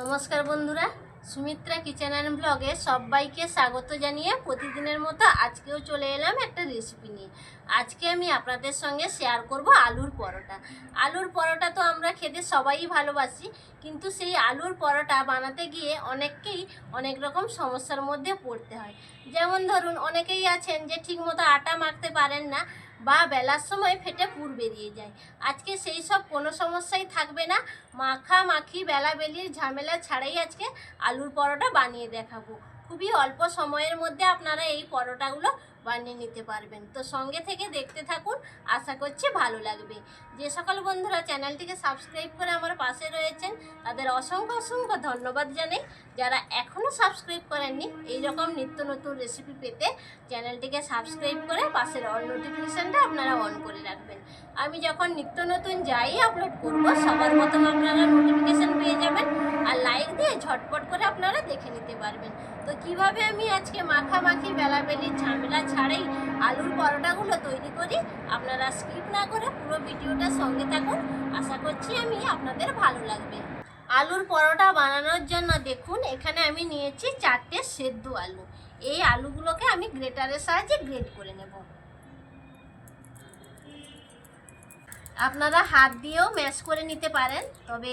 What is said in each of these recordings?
নমস্কার বন্ধুরা, Sumitra kitchen and ব্লগে সবাইকে স্বাগত জানিয়ে প্রতিদিনের মতো আজকেও চলে এলাম একটা রেসিপি নিয়ে। আজকে আমি আপনাদের সঙ্গে শেয়ার করব আলুর পরোটা। আলুর পরোটা তো আমরা খেতে সবাই ভালোবাসি, কিন্তু সেই আলুর পরোটা বানাতে গিয়ে অনেককেই অনেক রকম সমস্যার মধ্যে পড়তে হয়। যেমন ধরুন, অনেকেই আছেন যে ঠিকমতো আটা মাখতে পারেন না বা বেলার সময় ফেটে পুর বেরিয়ে যায়। আজকে সেই সব কোনো সমস্যাই থাকবে না। মাখা মাখি বেলা বেলির ঝামেলা ছাড়াই আজকে আলুর পরোটা বানিয়ে দেখাবো। খুবই অল্প সময়ের মধ্যে আপনারা এই পরোটাগুলো বানিয়ে নিতে পারবেন। তো সঙ্গে থেকে দেখতে থাকুন, আশা করছি ভালো লাগবে। যে সকল বন্ধুরা চ্যানেলটিকে সাবস্ক্রাইব করে আমার পাশে রয়েছেন, তাদের অসংখ্য অসংখ্য ধন্যবাদ জানাই। যারা এখনও সাবস্ক্রাইব করেননি এই রকম নিত্য নতুন রেসিপি পেতে চ্যানেলটিকে সাবস্ক্রাইব করে পাশের অল নোটিফিকেশানটা আপনারা অন করে রাখবেন। আমি যখন নিত্য নতুন যাই আপলোড করব, সবার প্রথম আপনারা নোটিফিকেশান পেয়ে আপনারা দেখে নিতে পারবেন। তো কীভাবে আমি আজকে মাখামাখি, বেলাবেলির ঝামেলা ছাড়াই আলুর পরোটাগুলো তৈরি করি, আপনারা স্কিপ না করে পুরো ভিডিওটা সঙ্গে থাকুন। আশা করছি আমি আপনাদের ভালো লাগবে। আলুর পরোটা বানানোর জন্য দেখুন, এখানে আমি নিয়েছি চারটে সেদ্ধ আলু। এই আলুগুলোকে আমি গ্রেটারের সাহায্যে গ্রেট করে নেব। আপনারা হাত দিয়েও ম্যাশ করে নিতে পারেন, তবে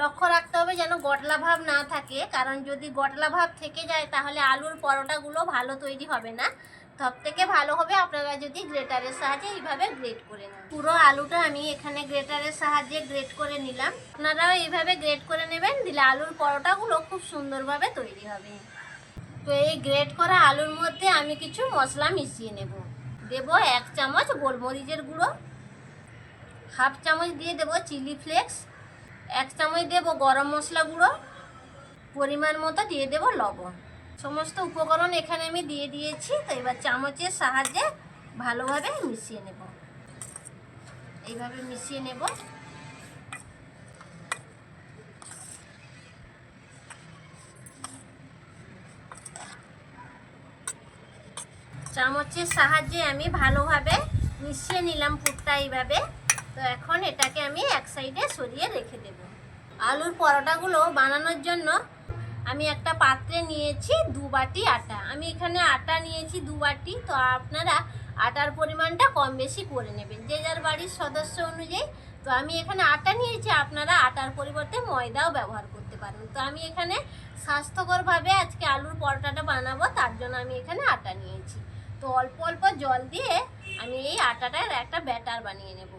লক্ষ্য রাখতে হবে যেন গটলা ভাব না থাকে। কারণ যদি গটলা ভাব থেকে যায়, তাহলে আলুর পরোটাগুলো ভালো তৈরি হবে না। সব থেকে ভালো হবে আপনারা যদি গ্রেটারের সাহায্যে এইভাবে গ্রেট করে নেন। পুরো আলুটা আমি এখানে গ্রেটারের সাহায্যে গ্রেট করে নিলাম। আপনারাও এইভাবে গ্রেট করে নেবেন, দিলে আলুর পরোটাগুলো খুব সুন্দরভাবে তৈরি হবে। তো এই গ্রেট করা আলুর মধ্যে আমি কিছু মশলা মিশিয়ে নেব। দেব এক চামচ গোলমরিচের গুঁড়ো, হাফ চামচ দিয়ে দেব চিলি ফ্লেক্স এক চামচ দেব গরম মশলা গুঁড়ো, পরিমাণ মতো দিয়ে দেব লবণ। সমস্ত উপকরণ এখানে আমি দিয়ে দিয়েছি, তো এবার চামচের সাহায্যে ভালোভাবে মিশিয়ে নেব। এইভাবে মিশিয়ে নেব। চামচের সাহায্যে আমি ভালোভাবে মিশিয়ে নিলাম পুরটা এইভাবে। তো এখন এটাকে আমি এক সাইডে সরিয়ে রেখে দেব। আলুর পরোটাগুলো বানানোর জন্য আমি একটা পাত্রে নিয়েছি দু বাটি আটা। আমি এখানে আটা নিয়েছি দু বাটি। তো আপনারা আটার পরিমাণটা কম বেশি করে নেবেন, যে যার বাড়ির সদস্য অনুযায়ী। তো আমি এখানে আটা নিয়েছি, আপনারা আটার পরিবর্তে ময়দাও ব্যবহার করতে পারেন। তো আমি এখানে স্বাস্থ্যকরভাবে আজকে আলুর পরোটাটা বানাবো, তার জন্য আমি এখানে আটা নিয়েছি। তো অল্প অল্প জল দিয়ে আমি এই আটাটার একটা ব্যাটার বানিয়ে নেব।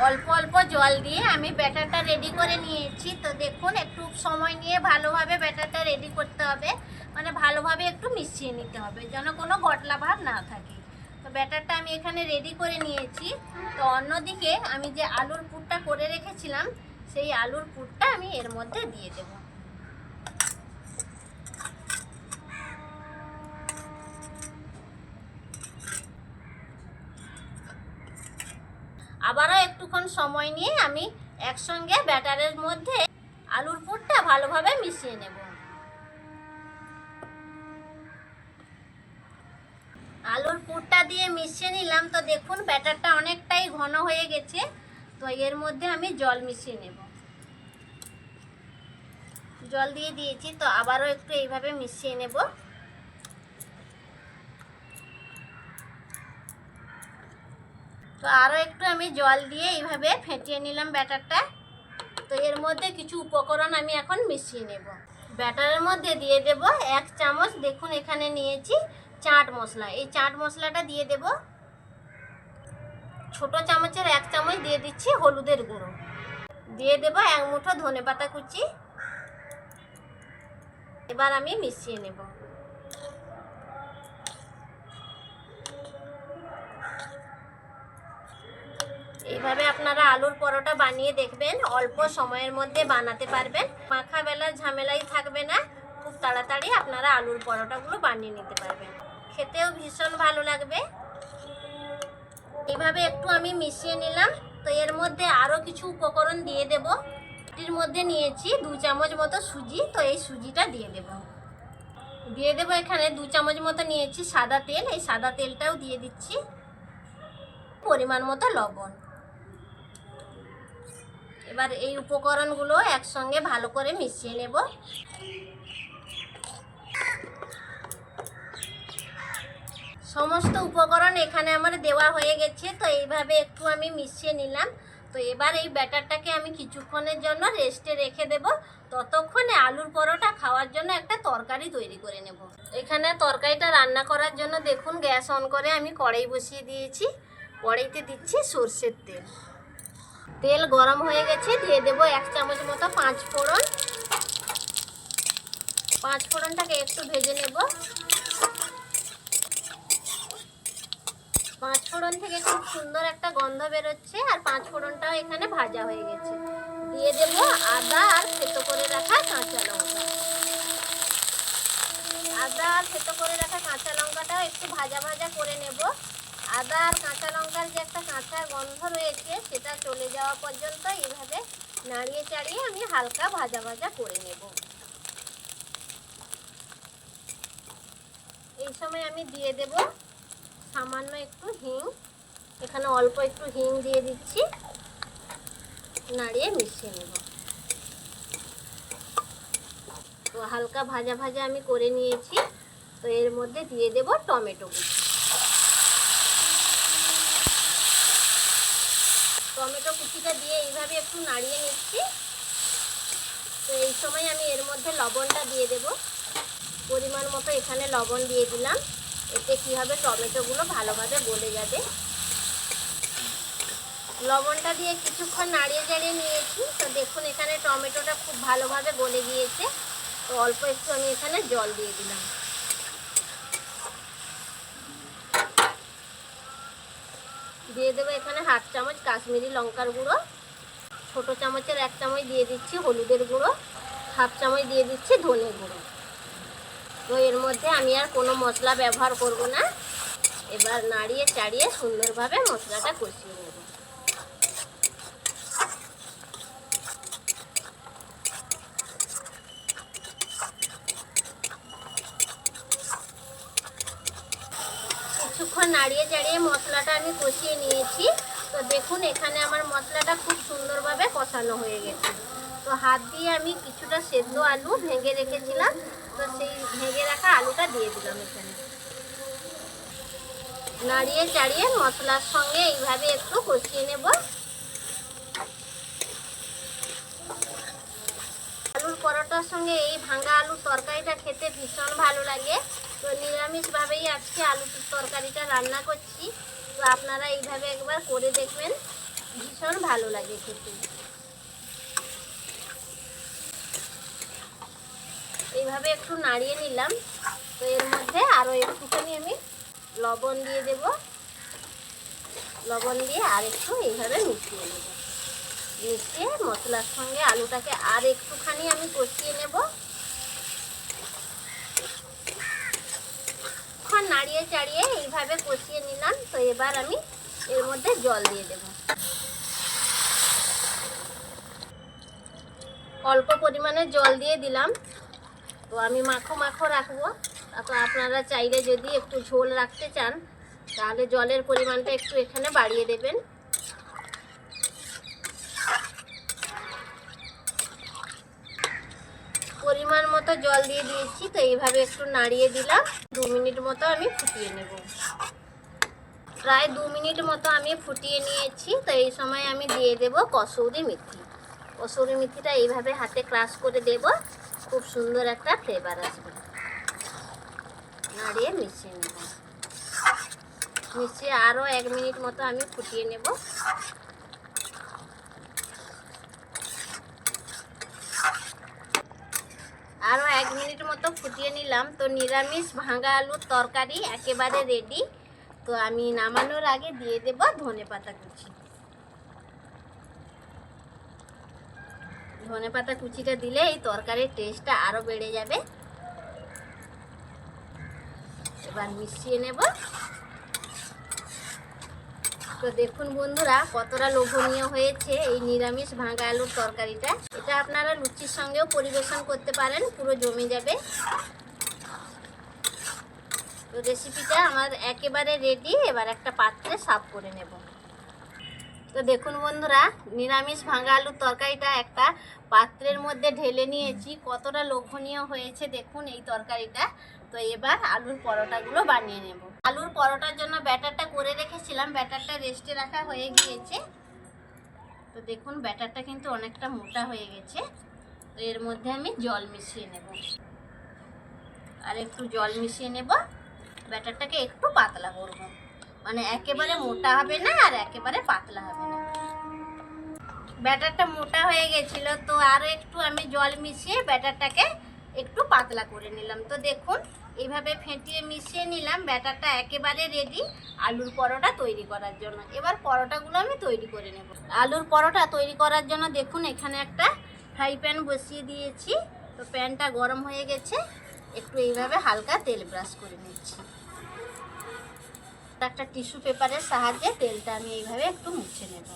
অল্প অল্প জল দিয়ে আমি ব্যাটারটা রেডি করে নিয়েছি। তো দেখুন, একটু সময় নিয়ে ভালোভাবে ব্যাটারটা রেডি করতে হবে। মানে ভালোভাবে একটু মিশিয়ে নিতে হবে, যেন কোনো গটলা ভাব না থাকে। তো ব্যাটারটা আমি এখানে রেডি করে নিয়েছি। তো অন্যদিকে আমি যে আলুর পুরটা করে রেখেছিলাম, সেই আলুর পুরটা আমি এর মধ্যে দিয়ে দেবো। আবারও একটুক্ষণ সময় নিয়ে আমি একসঙ্গে ব্যাটারের মধ্যে আলুর পুরটা ভালোভাবে মিশিয়ে নেব। আলুর পুরটা দিয়ে মিশিয়ে নিলাম। তো দেখুন, ব্যাটারটা অনেকটাই ঘন হয়ে গেছে। তো এর মধ্যে আমি জল মিশিয়ে নেব। জল দিয়ে দিয়েছি, তো আবারও একটু এইভাবে মিশিয়ে নেব। তো আরও একটু আমি জল দিয়ে এইভাবে ফেটিয়ে নিলাম ব্যাটারটা। তো এর মধ্যে কিছু উপকরণ আমি এখন মিশিয়ে নেব। ব্যাটারের মধ্যে দিয়ে দেব এক চামচ, দেখুন এখানে নিয়েছি চাট মশলা। এই চাট মশলাটা দিয়ে দেব। ছোট চামচের এক চামচ দিয়ে দিচ্ছি হলুদের গুঁড়ো। দিয়ে দেব এক মুঠো ধনে পাতা কুচি। এবার আমি মিশিয়ে নেব। এইভাবে আপনারা আলুর পরোটা বানিয়ে দেখবেন, অল্প সময়ের মধ্যে বানাতে পারবেন। মাখা বেলার ঝামেলাই থাকবে না, খুব তাড়াতাড়ি আপনারা আলুর পরোটাগুলো বানিয়ে নিতে পারবেন। খেতেও ভীষণ ভালো লাগবে। এইভাবে একটু আমি মিশিয়ে নিলাম, তো এর মধ্যে আরও কিছু উপকরণ দিয়ে দেব। এটির মধ্যে নিয়েছি দু চামচ মতো সুজি, তো এই সুজিটা দিয়ে দেব। দিয়ে দেব এখানে দু চামচ মতো নিয়েছি সাদা তেল, এই সাদা তেলটাও দিয়ে দিচ্ছি। পরিমাণ মতো লবণ। এবার এই উপকরণগুলো একসঙ্গে ভালো করে মিশিয়ে নেব। সমস্ত উপকরণ এখানে আমার দেওয়া হয়ে গেছে, তো এইভাবে একটু আমি মিশিয়ে নিলাম। তো এবার এই ব্যাটারটাকে আমি কিছুক্ষণের জন্য রেস্টে রেখে দেব। ততক্ষণে আলুর পরোটা খাওয়ার জন্য একটা তরকারি তৈরি করে নেব। এখানে তরকারিটা রান্না করার জন্য দেখুন, গ্যাস অন করে আমি কড়াই বসিয়ে দিয়েছি। কড়াইতে দিচ্ছি সর্ষের তেল। তেল গরম হয়ে গেছে, দিয়ে দেব এক চামচ মতো পাঁচ ফোড়ন। পাঁচ ফোড়নটাকে একটু ভেজে নেব। পাঁচ ফোড়ন থেকে খুব সুন্দর একটা গন্ধ বেরোচ্ছে, আর পাঁচ ফোড়নটাও এখানে ভাজা হয়ে গেছে। দিয়ে দেব আদা আর থেতো করে রাখা কাঁচা লঙ্কা। আদা আর থেতো করে রাখা কাঁচা লঙ্কাটাও একটু ভাজা ভাজা করে নেব। আদা আর কাঁচা লঙ্কার যে একটা কাঁচা গন্ধ রয়েছে, সেটা চলে যাওয়া পর্যন্ত এইভাবে নাড়িয়ে চাড়িয়ে আমি হালকা ভাজা ভাজা করে নেব। এই সময় আমি দিয়ে দেব সামান্য একটু হিং। এখানে অল্প একটু হিং দিয়ে দিচ্ছি। নাড়িয়ে মিশিয়ে নেব। তো হালকা ভাজা ভাজা আমি করে নিয়েছি। তো এর মধ্যে দিয়ে দেব টমেটো কুচিটা দিয়ে এইভাবে একটু নাড়িয়ে নিচ্ছি। তো এই সময় আমি এর মধ্যে লবণটা দিয়ে দেব। পরিমাণ মতো এখানে লবণ দিয়ে দিলাম। এতে কী হবে? টমেটোগুলো ভালোভাবে গলে যাবে। লবণটা দিয়ে কিছুক্ষণ নাড়িয়ে চাড়িয়ে নিয়েছি। তো দেখুন, এখানে টমেটোটা খুব ভালোভাবে গলে গিয়েছে। তো অল্প একটু আমি এখানে জল দিয়ে দিলাম। দিয়ে দেবো এখানে হাফ চামচ কাশ্মীরি লঙ্কার গুঁড়ো, ছোটো চামচের এক চামচ দিয়ে দিচ্ছি হলুদের গুঁড়ো, হাফ চামচ দিয়ে দিচ্ছি ধনে গুঁড়ো। তো এর মধ্যে আমি আর কোনো মশলা ব্যবহার করব না। এবার নাড়িয়ে চাড়িয়ে সুন্দরভাবে মশলাটা কষিয়ে নেব কিছুক্ষণ নাড়িয়ে চাড়িয়ে মশলাটা আমি কষিয়ে নিয়েছি। তো দেখুন, এখানে আমার মশলাটা খুব সুন্দরভাবে কষানো হয়ে গেছে। তো হাত দিয়ে আমি কিছুটা সেদ্ধ আলু ভেঙে রেখেছিলাম। তো সেই ভেঙে রাখা আলুটা দিয়ে দিলাম এখানে। নাড়িয়ে চাড়িয়ে মশলার সঙ্গে এইভাবে একটু কষিয়ে নেব। আলুর পরোটার সঙ্গে এই ভাঙা আলুর তরকারিটা খেতে ভীষণ ভালো লাগে। তো নিরামিষভাবেই আজকে আলুর তরকারিটা রান্না করছি। তো আপনারা এইভাবে একবার করে দেখবেন। ভীষণ ভালো লাগে খেতে। এইভাবে একটু নাড়িয়ে নিলাম। তো এর মধ্যে আরও একটুখানি আমি লবণ দিয়ে দেব। লবণ দিয়ে আর একটু এইভাবে মিশিয়ে নেব। মিশিয়ে মশলার সঙ্গে আলুটাকে আর একটুখানি আমি কষিয়ে নেব। নাড়িয়ে চাড়িয়ে এইভাবে কষিয়ে নিলাম। তো এবার আমি এর মধ্যে জল দিয়ে দেব। অল্প পরিমাণে জল দিয়ে দিলাম। তো আমি মাখো মাখো রাখব। তারপর আপনারা চাইলে যদি একটু ঝোল রাখতে চান, তাহলে জলের পরিমাণটা একটু এখানে বাড়িয়ে দেবেন। পরিমাণ মতো জল দিয়ে দিয়েছি, তো এইভাবে একটু নাড়িয়ে দিলাম। দু মিনিট মতো আমি ফুটিয়ে নেব। প্রায় দু মিনিট মতো আমি ফুটিয়ে নিয়েছি, তো এই সময় আমি দিয়ে দেব কসৌরি মেথি। কসৌরি মেথিটা এইভাবে হাতে ক্রাশ করে দেব, খুব সুন্দর একটা ফ্লেভার আসবে। নাড়িয়ে মিশিয়ে নেব। মিশিয়ে আরও এক মিনিট মতো আমি ফুটিয়ে নেব। আরও এক মিনিট মতো ফুটিয়ে নিলাম। তো নিরামিষ ভাঙা আলুর তরকারি একেবারে রেডি তো আমি নামানোর আগে দিয়ে দেব ধনে পাতা কুচি। ধনে পাতা কুচিটা দিলে এই তরকারির টেস্টটা আরও বেড়ে যাবে। এবার মিশিয়ে নেব। তো দেখুন বন্ধুরা, কতটা লোভনীয় হয়েছে এই নিরামিষ ভাঙা আলুর তরকারিটা। এটা আপনারা লুচির সঙ্গেও পরিবেশন করতে পারেন, পুরো জমে যাবে। তো রেসিপিটা আমার একেবারে রেডি এবার একটা পাত্রে সাফ করে নেব। তো দেখুন বন্ধুরা, নিরামিষ ভাঙা আলুর তরকারিটা একটা পাত্রের মধ্যে ঢেলে নিয়েছি। কতটা লোভনীয় হয়েছে দেখুন এই তরকারিটা। তো এবার আলুর পরোটাগুলো বানিয়ে নেব। আলুর পরোটার জন্য ব্যাটারটা করে রেখেছিলাম। ব্যাটারটা রেস্টে রাখা হয়ে গিয়েছে। তো দেখুন, ব্যাটারটা কিন্তু অনেকটা মোটা হয়ে গেছে। তো এর মধ্যে আমি জল মিশিয়ে নেব। আর একটু জল মিশিয়ে নেব। ব্যাটারটাকে একটু পাতলা করব। মানে একেবারে মোটা হবে না আর একেবারে পাতলা হবে না। ব্যাটারটা মোটা হয়ে গেছিল, তো আরও একটু আমি জল মিশিয়ে ব্যাটারটাকে একটু পাতলা করে নিলাম। তো দেখুন এইভাবে ফেটিয়ে মিশিয়ে নিলাম, ব্যাটারটা একেবারে রেডি আলুর পরোটা তৈরি করার জন্য। এবার পরোটাগুলো আমি তৈরি করে নেব। আলুর পরোটা তৈরি করার জন্য দেখুন, এখানে একটা ফ্রাই প্যান বসিয়ে দিয়েছি। তো প্যানটা গরম হয়ে গেছে, একটু এইভাবে হালকা তেল ব্রাশ করে নিচ্ছি। একটা টিস্যু পেপারের সাহায্যে তেলটা আমি এইভাবে একটু মুছে নেব।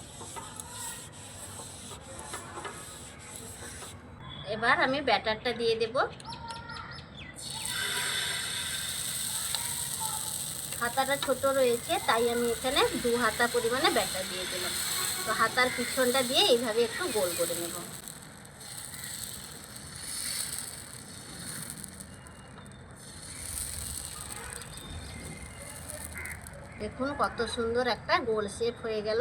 এবার আমি ব্যাটারটা দিয়ে দেব। হাতাটা ছোট রয়েছে, তাই আমি এখানে দু হাতা পরিমাণে ব্যাটার দিয়ে দিলাম। তো হাতার পিছনটা দিয়ে এইভাবে একটু গোল করে নেব। দেখুন কত সুন্দর একটা গোল শেপ হয়ে গেল।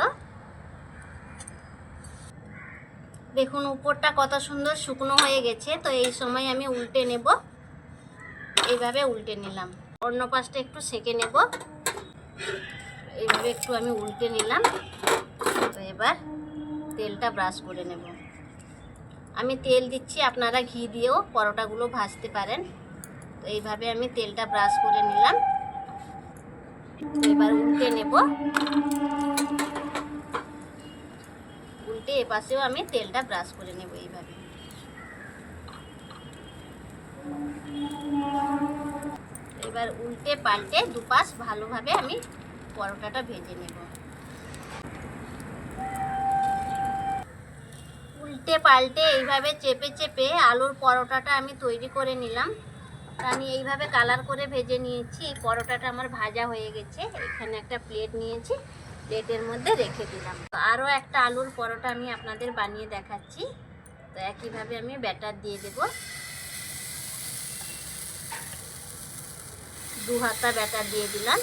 দেখুন উপরটা কত সুন্দর শুকনো হয়ে গেছে, তো এই সময় আমি উল্টে নেব। এইভাবে উল্টে নিলাম। অন্য পাশটা একটু সেকে নেব। এইভাবে একটু আমি উল্টে নিলাম। তো এবার তেলটা ব্রাশ করে নেব। আমি তেল দিচ্ছি, আপনারা ঘি দিয়েও পরোটাগুলো ভাজতে পারেন। তো এইভাবে আমি তেলটা ব্রাশ করে নিলাম। এবার উল্টে নেব। উল্টে এপাশেও আমি তেলটা ব্রাশ করে নেব এইভাবে। এবার উল্টে পাল্টে দুপাশ ভালোভাবে আমি পরোটাটা ভেজে নেব। উল্টে পাল্টে এইভাবে চেপে চেপে আলুর পরোটাটা আমি তৈরি করে নিলাম। আমি এইভাবে কালার করে ভেজে নিয়েছি। পরোটাটা আমার ভাজা হয়ে গেছে। এখানে একটা প্লেট নিয়েছি। প্লেটের মধ্যে রেখে দিলাম। তো আরও একটা আলুর পরোটা আমি আপনাদের বানিয়ে দেখাচ্ছি। তো একইভাবে আমি ব্যাটার দিয়ে দেব। দু হাতা ব্যাটার দিয়ে দিলাম।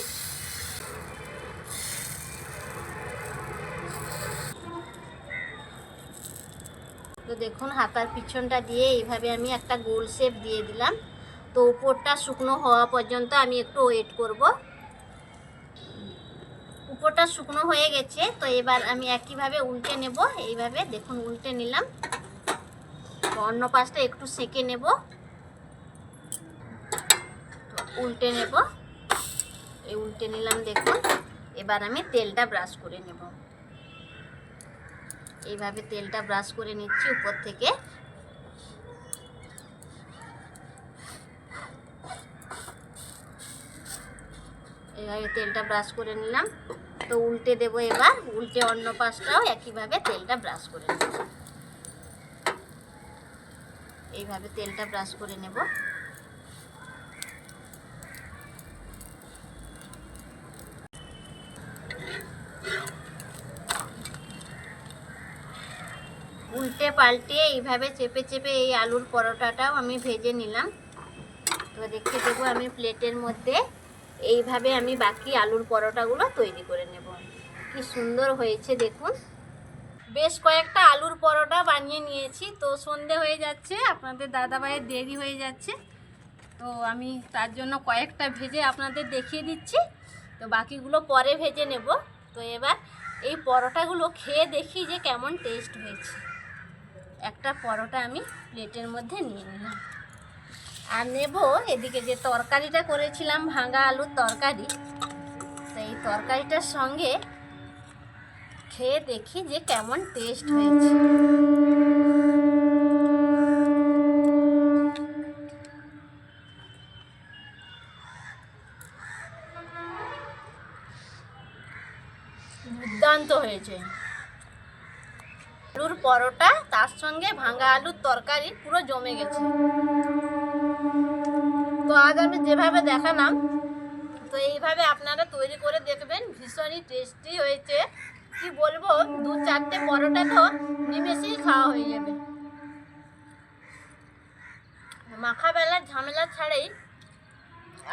তো দেখুন, হাতার পিছনটা দিয়ে এইভাবে আমি একটা গোল শেপ দিয়ে দিলাম। তো উপরটা শুকনো হওয়া পর্যন্ত আমি একটু ওয়েট করব। উপরটা শুকনো হয়ে গেছে, তো এবার আমি একইভাবে উল্টে নেব। এইভাবে দেখুন, উল্টে নিলাম। অন্য পাশটা একটু সেঁকে নেব। উল্টে নেব। এই উল্টে নিলাম দেখুন। এবার আমি তেলটা ব্রাশ করে নেব। এইভাবে তেলটা ব্রাশ করে নিচ্ছি উপর থেকে। এইভাবে তেলটা ব্রাশ করে নিলাম। তো উল্টে দেবো এবার। উল্টে অন্য পাশটাও একইভাবে তেলটা ব্রাশ করে নেব। এইভাবে তেলটা ব্রাশ করে নেব উল্টে পাল্টে এইভাবে চেপে চেপে এই আলুর পরোটাটাও আমি ভেজে নিলাম। তো দেখতে দেবো আমি প্লেটের মধ্যে এইভাবে আমি বাকি আলুর পরোটাগুলো তৈরি করে নেব। কি সুন্দর হয়েছে দেখুন। বেশ কয়েকটা আলুর পরোটা বানিয়ে নিয়েছি। তো সন্ধে হয়ে যাচ্ছে, আপনাদের দাদাভাইয়ের দেরি হয়ে যাচ্ছে। তো আমি তার জন্য কয়েকটা ভেজে আপনাদের দেখিয়ে দিচ্ছি। তো বাকিগুলো পরে ভেজে নেব। তো এবার এই পরোটাগুলো খেয়ে দেখি যে কেমন টেস্ট হয়েছে। একটা পরোটা আমি প্লেটের মধ্যে নিয়ে নিলাম। আর নেব এদিকে যে তরকারিটা করেছিলাম, ভাঙা আলুর তরকারি। তো এই তরকারিটার সঙ্গে খেয়ে দেখি যে কেমন টেস্ট হয়েছে। দুর্দান্ত হয়েছে। আলুর পরোটা, তার সঙ্গে ভাঙা আলুর তরকারি পুরো জমে গেছে। তো আজ আমি যেভাবে দেখালাম, তো এইভাবে আপনারা তৈরি করে দেখবেন, ভীষণই টেস্টি হয়েছে। কি বলব, দু চারটে পরোটা তো নিমেষেই খাওয়া হয়ে যাবে। মাখা বেলার ঝামেলা ছাড়াই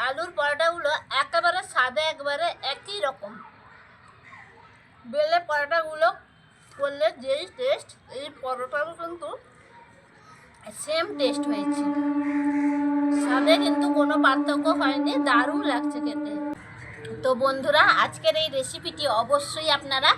আলুর পরোটাগুলো একেবারে সাদা একবারে একই রকম। বেলে পরোটাগুলো করলে যেই টেস্ট এই পরোটাও কিন্তু সেম টেস্ট হয়েছে। স্বাদে কিন্তু কোনো পার্থক্য হয়নি, দারুণ লাগছে খেতে। তো বন্ধুরা, আজকের এই রেসিপিটি অবশ্যই আপনারা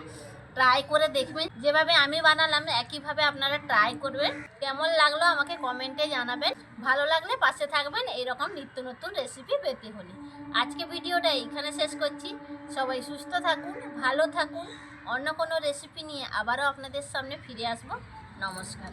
ট্রাই করে দেখবেন। যেভাবে আমি বানালাম, একইভাবে আপনারা ট্রাই করবেন। কেমন লাগল আমাকে কমেন্টে জানাবেন। ভালো লাগলে পাশে থাকবেন এইরকম নিত্য নতুন রেসিপি পেতে হলে। আজকে ভিডিওটা এইখানে শেষ করছি। সবাই সুস্থ থাকুন, ভালো থাকুন। অন্য কোনো রেসিপি নিয়ে আবারও আপনাদের সামনে ফিরে আসব। নমস্কার।